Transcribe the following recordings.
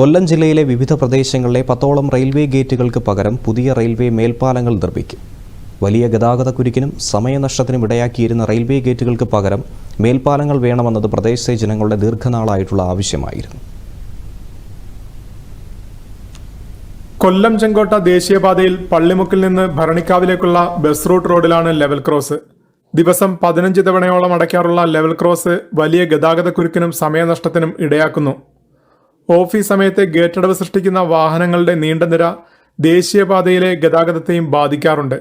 കൊല്ലം ജില്ലയിലെ വിവിധ പ്രദേശങ്ങളിലെ പത്തോളം റെയിൽവേ ഗേറ്റുകൾക്ക് പകരം പുതിയ റെയിൽവേ മേൽപ്പാലങ്ങൾ നിർമ്മിക്കും. വലിയ ഗതാഗത കുരുക്കിനും സമയനഷ്ടത്തിനും ഇടയാക്കിയിരുന്ന റെയിൽവേ ഗേറ്റുകൾക്ക് പകരം മേൽപ്പാലങ്ങൾ വേണമെന്നത് പ്രദേശത്തെ ജനങ്ങളുടെ ദീർഘനാളായിട്ടുള്ള ആവശ്യമായിരുന്നു. കൊല്ലം ചെങ്കോട്ട ദേശീയപാതയിൽ പള്ളിമുക്കിൽ നിന്ന് ഭരണിക്കാവിലേക്കുള്ള ബസ് റൂട്ട് റോഡിലാണ് ലെവൽ ക്രോസ്. ദിവസം പതിനഞ്ച് തവണയോളം അടയ്ക്കാറുള്ള ലെവൽ ക്രോസ് വലിയ ഗതാഗതക്കുരുക്കിനും സമയനഷ്ടത്തിനും ഇടയാക്കുന്നു. ഓഫീസ് സമയത്തെ ഗേറ്റടവ് സൃഷ്ടിക്കുന്ന വാഹനങ്ങളുടെ നീണ്ട നിര ദേശീയപാതയിലെ ഗതാഗതത്തെയും ബാധിക്കാറുണ്ട്.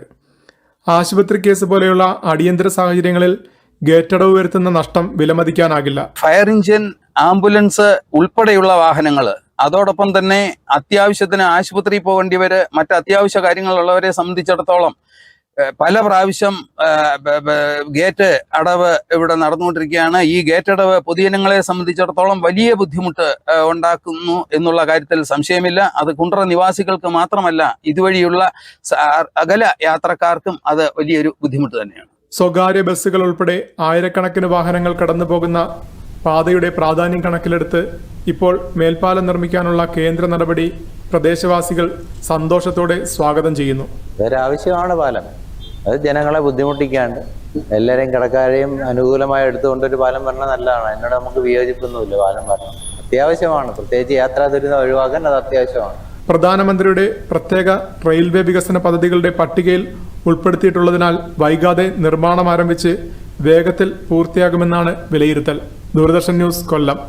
ആശുപത്രി കേസ് പോലെയുള്ള അടിയന്തര സാഹചര്യങ്ങളിൽ ഗേറ്റടവ് വരുത്തുന്ന നഷ്ടം വിലമതിക്കാനാകില്ല. ഫയർ എഞ്ചിൻ ആംബുലൻസ് ഉൾപ്പെടെയുള്ള വാഹനങ്ങൾ അതോടൊപ്പം തന്നെ അത്യാവശ്യത്തിന് ആശുപത്രിയിൽ പോകേണ്ടിവര് മറ്റ് അത്യാവശ്യ കാര്യങ്ങളുള്ളവരെ സംബന്ധിച്ചിടത്തോളം പല പ്രാവശ്യം ഗേറ്റ് അടവ് ഇവിടെ നടന്നുകൊണ്ടിരിക്കുകയാണ്. ഈ ഗേറ്റ് അടവ് പൊതുജനങ്ങളെ സംബന്ധിച്ചിടത്തോളം വലിയ ബുദ്ധിമുട്ട് ഉണ്ടാക്കുന്നു എന്നുള്ള കാര്യത്തിൽ സംശയമില്ല. അത് കുണ്ടറ നിവാസികൾക്ക് മാത്രമല്ല ഇതുവഴിയുള്ള അകല യാത്രക്കാർക്കും അത് വലിയൊരു ബുദ്ധിമുട്ട് തന്നെയാണ്. സ്വകാര്യ ബസ്സുകൾ ഉൾപ്പെടെ ആയിരക്കണക്കിന് വാഹനങ്ങൾ കടന്നു പോകുന്ന പാതയുടെ പ്രാധാന്യം കണക്കിലെടുത്ത് ഇപ്പോൾ മേൽപ്പാലം നിർമ്മിക്കാനുള്ള കേന്ദ്ര നടപടി പ്രദേശവാസികൾ സന്തോഷത്തോടെ സ്വാഗതം ചെയ്യുന്നു. ആവശ്യമാണ് പാലം. അത് ജനങ്ങളെ ബുദ്ധിമുട്ടിക്കാണ്ട് എല്ലാവരെയും കിടക്കാരെയും അനുകൂലമായി എടുത്തുകൊണ്ട് ഒരു പാലം വരണം നല്ലതാണ്. എന്നോട് നമുക്ക് വിയോജിപ്പൊന്നുമില്ല പാലം വരണം അത്യാവശ്യമാണ്. പ്രത്യേകിച്ച് യാത്രാ ദുരിതം ഒഴിവാക്കാൻ അത് അത്യാവശ്യമാണ്. പ്രധാനമന്ത്രിയുടെ പ്രത്യേക റെയിൽവേ വികസന പദ്ധതികളുടെ പട്ടികയിൽ ഉൾപ്പെടുത്തിയിട്ടുള്ളതിനാൽ വൈകാതെ നിർമ്മാണം ആരംഭിച്ച് വേഗത്തിൽ പൂർത്തിയാകുമെന്നാണ് വിലയിരുത്തൽ. ദൂരദർശൻ ന്യൂസ് കൊല്ലം.